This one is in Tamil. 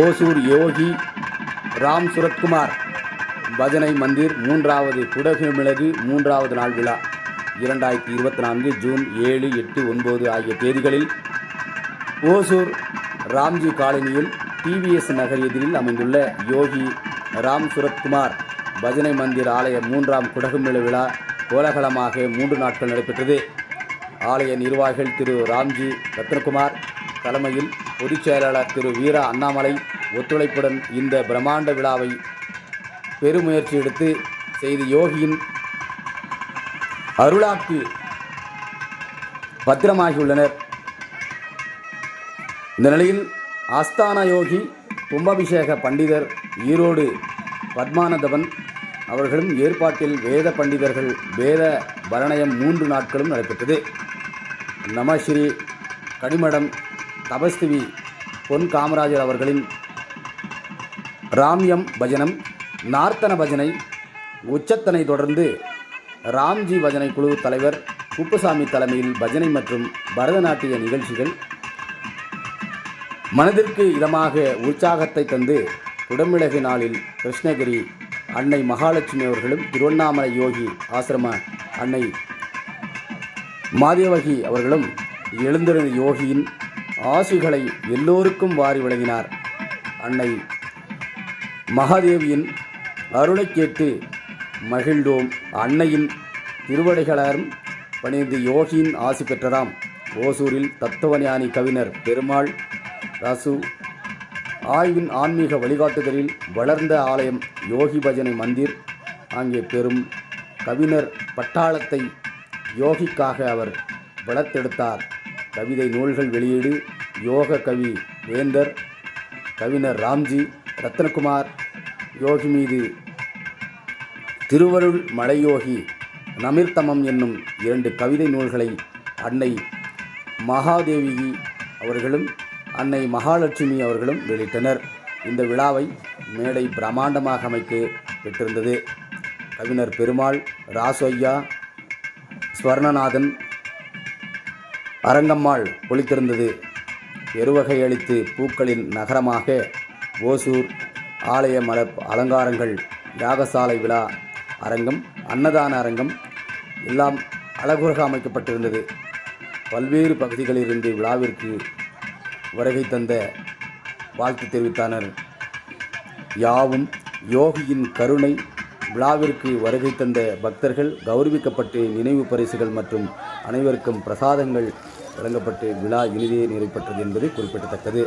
ஓசூர் யோகி ராம் சுரத்குமார். பஜனை மந்திர் மூன்றாவது குடகு மிளகு மூன்றாவது நாள் விழா. இரண்டாயிரத்தி இருபத்தி நான்கு ஜூன் ஏழு எட்டு ஒன்பது ஆகிய தேதிகளில் ஓசூர் ராம்ஜி காலனியில் டிவிஎஸ் நகர் எதிரில் அமைந்துள்ள யோகி ராம் சுரத்குமார். பஜனை மந்திர் ஆலய மூன்றாம் குடகுமிழ விழா கோலகலமாக மூன்று நாட்கள் நடைபெற்றது. ஆலய நிர்வாகிகள் திரு ராம்ஜி ரத்னகுமார் தலைமையில் பொதுச் செயலாளர் திரு வீரா அண்ணாமலை ஒத்துழைப்புடன் இந்த பிரம்மாண்ட விழாவை பெருமுயற்சி எடுத்து செய்து யோகியின் அருளாக்கு பத்திரமாகியுள்ளனர். இந்த நிலையில் ஆஸ்தான யோகி கும்பாபிஷேக பண்டிதர் ஈரோடு பத்மானந்தவன் அவர்களும் ஏற்பாட்டில் வேத பண்டிதர்கள் வேத பரணயம் மூன்று நாட்களும் நடைபெற்றது. நமஸ்ரீ கனிமடம் தபஸ்திவி பொன் காமராஜர் அவர்களின் ராம்யம் பஜனம் நார்த்தன பஜனை உச்சத்தனை தொடர்ந்து ராம்ஜி பஜனை குழு தலைவர் குப்புசாமி தலைமையில் பஜனை மற்றும் பரதநாட்டிய நிகழ்ச்சிகள் மனதிற்கு இதமாக உற்சாகத்தை தந்து உடம்பிழகு நாளில் கிருஷ்ணகிரி அன்னை மகாலட்சுமி அவர்களும் திருவண்ணாமலை யோகி ஆசிரம அன்னை மாதேவகி அவர்களும் எழுந்திருந்த யோகியின் ஆசிகளை எல்லோருக்கும் வாரி வழங்கினார். அன்னை மகாதேவியின் அருளை கேட்டு மகிழ்ந்தோம். அன்னையின் திருவடைகளாரும் பணிந்து யோகியின் ஆசி பெற்றதாம். ஓசூரில் தத்துவஞானி கவிஞர் பெருமாள் ரசு ஆய்வின் ஆன்மீக வழிகாட்டுதலில் வளர்ந்த ஆலயம் யோகி பஜனை மந்திர். அங்கே பெரும் கவிஞர் பட்டாளத்தை யோகிக்காக அவர் வளர்த்தெடுத்தார். கவிதை நூல்கள் வெளியீடு யோக கவி வேந்தர் கவிஞர் ராம்ஜி ரத்னகுமார். யோகி மீது திருவருள் மலையோகி நமிர்த்தமம் என்னும் இரண்டு கவிதை நூல்களை அன்னை மகாதேவி அவர்களும் அன்னை மகாலட்சுமி அவர்களும் வெளியிட்டனர். இந்த விழாவை மேடை பிரம்மாண்டமாக அமைக்க பெற்றிருந்தது. கவிஞர் பெருமாள் ராசொய்யா ஸ்வர்ணநாதன் அரங்கம்மாள் பொழித்திருந்தது எருவகை அளித்து பூக்களின் நகரமாக ஓசூர் ஆலய மலர் அலங்காரங்கள் யாகசாலை விழா அரங்கம் அன்னதான அரங்கம் எல்லாம் அழகுறக அமைக்கப்பட்டிருந்தது. பல்வேறு பகுதிகளிலிருந்து விழாவிற்கு வருகை தந்த வாழ்த்து தெரிவித்தனர். யாவும் யோகியின் கருணை விழாவிற்கு வருகை தந்த பக்தர்கள் கௌரவிக்கப்பட்டு நினைவு பரிசுகள் மற்றும் அனைவருக்கும் பிரசாதங்கள் வழங்கப்பட்டு விழா இனிதே நிறைவுற்றது என்பது குறிப்பிடத்தக்கது.